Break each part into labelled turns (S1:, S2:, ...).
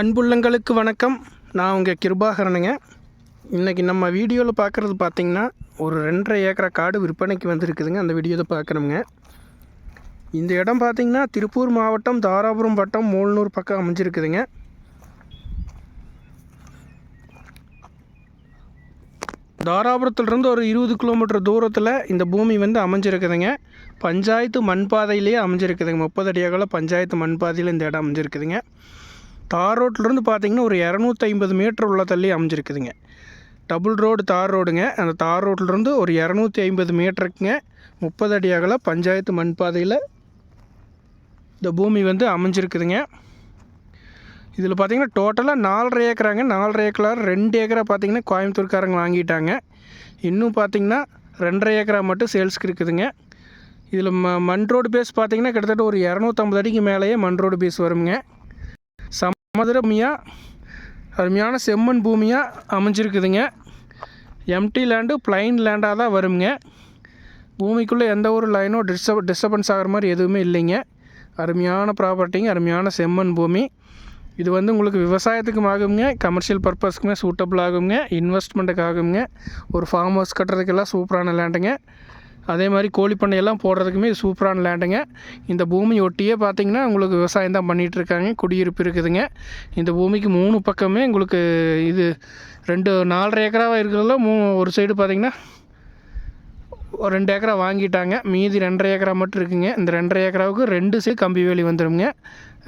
S1: அன்புள்ளங்களுக்கு வணக்கம். நான் உங்கள் கிருபாகரனுங்க. இன்றைக்கி நம்ம வீடியோவில் பார்க்குறது பார்த்திங்கன்னா ஒரு ரெண்டரை ஏக்கரா காடு விற்பனைக்கு வந்திருக்குதுங்க. அந்த வீடியோவை பார்க்குறோங்க இந்த இடம் பார்த்திங்கன்னா திருப்பூர் மாவட்டம் தாராபுரம் வட்டம் மூலனூர் பக்கம் அமைஞ்சிருக்குதுங்க. தாராபுரத்துலேருந்து ஒரு இருபது கிலோமீட்டர் தூரத்தில் இந்த பூமி வந்து அமைஞ்சிருக்குதுங்க. பஞ்சாயத்து மண்பாதையிலேயே அமைஞ்சிருக்குதுங்க. முப்பது அடி அகல பஞ்சாயத்து மண்பாதையில் இந்த இடம் அமைஞ்சிருக்குதுங்க. தார் ரோட்லேருந்து பார்த்தீங்கன்னா ஒரு இரநூத்தி ஐம்பது மீட்டர் உள்ள தள்ளி அமைஞ்சிருக்குதுங்க. டபுள் ரோடு தார் ரோடுங்க. அந்த தார் ரோட்லேருந்து ஒரு இரநூத்தி ஐம்பது மீட்டருக்குங்க. முப்பது அடி அகல பஞ்சாயத்து மண் பாதையில் இந்த பூமி வந்து அமைஞ்சிருக்குதுங்க. இதில் பார்த்தீங்கன்னா டோட்டலாக நாலரை ஏக்கராங்க. நாலரை ஏக்கரா ரெண்டு ஏக்கரா பார்த்தீங்கன்னா கோயம்புத்தூர்காரங்க வாங்கிட்டாங்க. இன்னும் பார்த்தீங்கன்னா ரெண்டரை ஏக்கரா மட்டும் சேல்ஸ்க்கு இருக்குதுங்க. இதில் ம மண் ரோடு பேஸ் பார்த்தீங்கன்னா கிட்டத்தட்ட ஒரு இரநூத்தம்பது அடிக்கு மேலேயே மண் ரோடு பேஸ் வருங்க. மதுரமியாக அருமையான செம்மண் பூமியாக அமைஞ்சிருக்குதுங்க. எம்டி லேண்டு பிளைன் லேண்டாக தான் வருங்க பூமிக்குள்ளே எந்த ஒரு லைனோ டிஸ்டர்ப் டிஸ்டர்பன்ஸ் ஆகிற மாதிரி எதுவுமே இல்லைங்க. அருமையான ப்ராப்பர்ட்டிங்க அருமையான செம்மண் பூமி. இது வந்து உங்களுக்கு விவசாயத்துக்கும் ஆகுங்க கமர்ஷியல் பர்பஸ்க்குமே சூட்டபிள் ஆகுங்க இன்வெஸ்ட்மெண்ட்டுக்கு ஆகுங்க ஒரு ஃபார்ம் ஹவுஸ் கட்டுறதுக்கெல்லாம் சூப்பரான லேண்டுங்க அதே மாதிரி கோழி பண்ணையெல்லாம் போடுறதுக்குமே இது சூப்பரான லேண்டுங்க. இந்த பூமி ஒட்டியே பார்த்தீங்கன்னா உங்களுக்கு விவசாயம் தான் பண்ணிகிட்டு இருக்காங்க குடியிருப்பு இருக்குதுங்க. இந்த பூமிக்கு மூணு பக்கமே உங்களுக்கு இது ரெண்டு நாலரை ஏக்கராவாக இருக்கிறதுல மூ ஒரு சைடு பார்த்திங்கன்னா ஒரு ரெண்டு ஏக்கரா வாங்கிட்டாங்க. மீதி ரெண்டரை ஏக்கரா மட்டும் இருக்குங்க. இந்த ரெண்டரை ஏக்கராவுக்கு ரெண்டு சைடு கம்பி வேலி வந்துடுங்க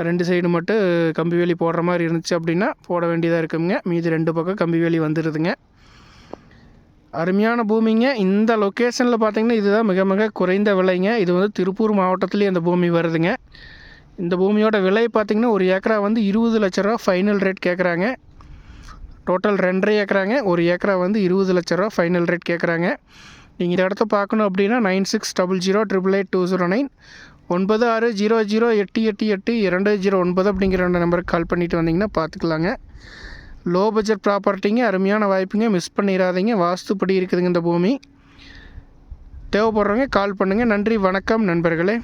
S1: ரெண்டு சைடு மட்டும் கம்பி வேலி போடுற மாதிரி இருந்துச்சு அப்படின்னா போட வேண்டியதாக இருக்குங்க. மீதி ரெண்டு பக்கம் கம்பி வேலி வந்துடுதுங்க அருமையான பூமிங்க. இந்த லொக்கேஷனில் பார்த்தீங்கன்னா இதுதான் மிக மிக குறைந்த விலைங்க. இது வந்து திருப்பூர் மாவட்டத்துலேயே இந்த பூமி வருதுங்க. இந்த பூமியோட விலை பார்த்திங்கன்னா ஒரு ஏக்கரா வந்து இருபது லட்ச ரூபா ஃபைனல் ரேட் கேட்குறாங்க டோட்டல் ரெண்டரை ஏக்கராங்க. ஒரு ஏக்கரா வந்து இருபது லட்ச ரூபா ஃபைனல் ரேட் கேட்குறாங்க நீங்கள் இந்த இடத்த பார்க்கணும் அப்படின்னா nine six double zero triple eight two zero nine ஒன்பது ஆறு ஜீரோ ஜீரோ எட்டு எட்டு எட்டு இரண்டு ஜீரோ ஒன்பது அப்படிங்கிற ரெண்டு நம்பருக்கு கால் பண்ணிவிட்டு வந்தீங்கன்னா பார்த்துக்கலாங்க. லோ பட்ஜெட் ப்ராப்பர்ட்டிங்க அருமையான வாய்ப்புங்க. மிஸ் பண்ணிடாதீங்க வாஸ்துப்படி இருக்குதுங்க இந்த பூமி. தேவைப்படுறவங்க கால் பண்ணுங்கள் நன்றி வணக்கம் நண்பர்களே.